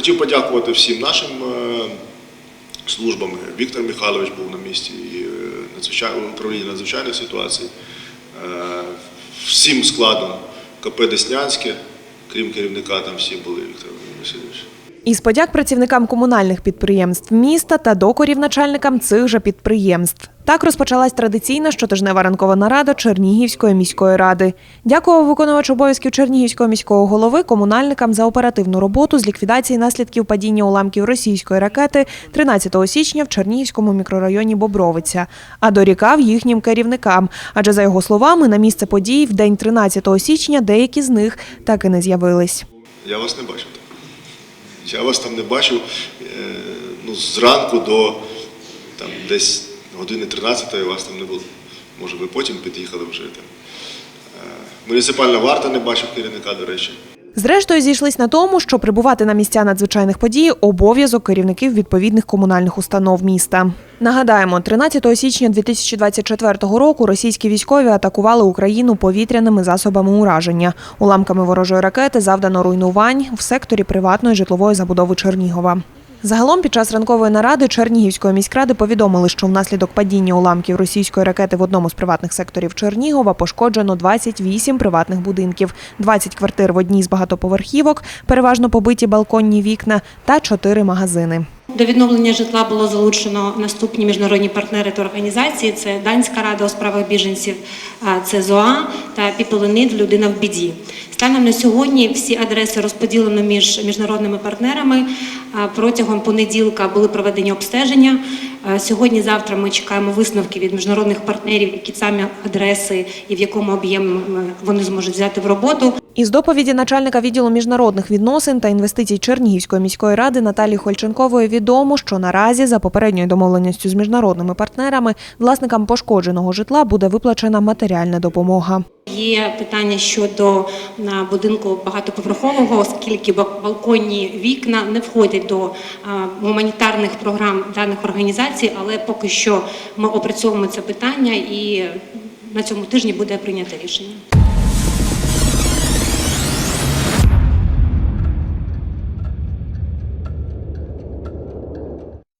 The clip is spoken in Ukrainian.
Хотів подякувати всім нашим е, службам. Віктор Михайлович був на місці і е, управління надзвичайних ситуацій. Е, Всім складом КП Деснянське, крім керівника, там всі були Віктор Васильович. Із подяк працівникам комунальних підприємств міста та докорів начальникам цих же підприємств. Так розпочалась традиційна щотижнева ранкова нарада Чернігівської міської ради. Дякував виконувач обов'язків Чернігівського міського голови комунальникам за оперативну роботу з ліквідації наслідків падіння уламків російської ракети 13 січня в Чернігівському мікрорайоні Бобровиця, а дорікав їхнім керівникам. Адже за його словами, на місце подій в день 13 січня деякі з них так і не з'явились. Я вас не там. Я вас там не бачив е, ну, зранку до там, десь години 13 вас там не було. Може, ви потім під'їхали вже там. Е, Муніципальна варта не бачив керівника, до речі. Зрештою, зійшлись на тому, що прибувати на місця надзвичайних подій – обов'язок керівників відповідних комунальних установ міста. Нагадаємо, 13 січня 2024 року російські військові атакували Україну повітряними засобами ураження. Уламками ворожої ракети завдано руйнувань в секторі приватної житлової забудови Чернігова. Загалом під час ранкової наради Чернігівської міськради повідомили, що внаслідок падіння уламків російської ракети в одному з приватних секторів Чернігова пошкоджено 28 приватних будинків, 20 квартир в одній з багатоповерхівок, переважно побиті балконні вікна та 4 магазини. До відновлення житла було залучено наступні міжнародні партнери та організації: це Данська рада у справах біженців, це ЗОА та People in Need – Людина в біді. Станом на сьогодні всі адреси розподілено між міжнародними партнерами. Протягом понеділка були проведені обстеження. А, Сьогодні-завтра ми чекаємо висновки від міжнародних партнерів, які самі адреси і в якому об'ємі вони зможуть взяти в роботу. Із доповіді начальника відділу міжнародних відносин та інвестицій Чернігівської міської ради Наталії Хольченкової відомо, що наразі за попередньою домовленістю з міжнародними партнерами власникам пошкодженого житла буде виплачена матеріальна допомога. Є питання щодо будинку багатоповерхового, оскільки балконні вікна не входять до гуманітарних програм даних організацій, але поки що ми опрацьовуємо це питання і на цьому тижні буде прийнято рішення.